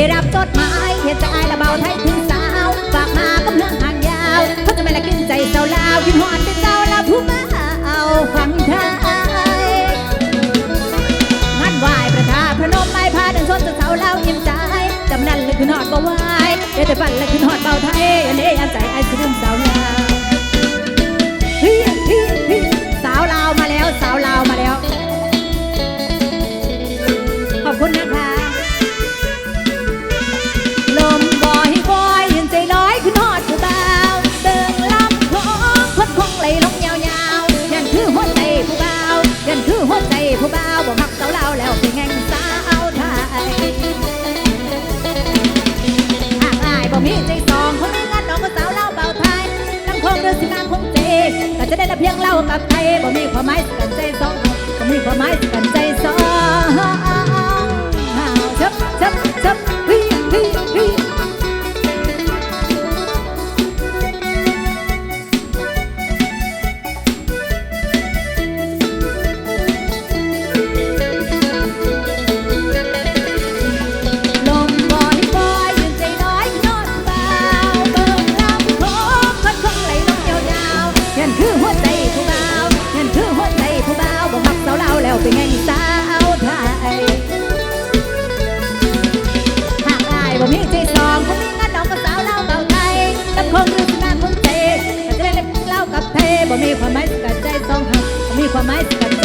ได้รับจดหมายเหตุใจละเบาไทยถึงสาวฝากมากับเรื่องหางยาวเขาจะไม่ละกินใจเจ้าลาวยิ้มหอดเป็นเจ้าลาวผู้มาเอาฟังไทยงานไหวประทาพระนมไม้พาเดินชนจนเสาลาวยิ้มใจจำนั่นเลยคือหอดบ่ไหวเดี๋ยวแต่ฝันเลยคือหอดเบาไทยอันนี้อันใจไอ้สิ ยันคือหัวใจผู้บ่าวบ่มักสาวลาวแล้วเป็นแง่งสาวไทยหากอายบ่มีใจสองคนมีงานน้องก็สาวลาวเบาไทยน้ำคงเรือสินางคงเจก็จะได้แต่เพียงเล่ากับไทยบ่มีความหมายสิกันใจสองบ่มีความหมายาวๆยันคือหัวใจผู้บ่าวยันคือหัวใจผู้บ่าวบ่มักสาวลาวแล้วเป็นไงสาวไทยหากอายบ่มีใจสองคงมีงานน้องก็สาวลาวเบาไทยตับคงรู้สนามคงเตก็จะได้เล่นเล่ากับเทบ่มีความหมายสกัดใจสองหักบ่มีความหมายสกัด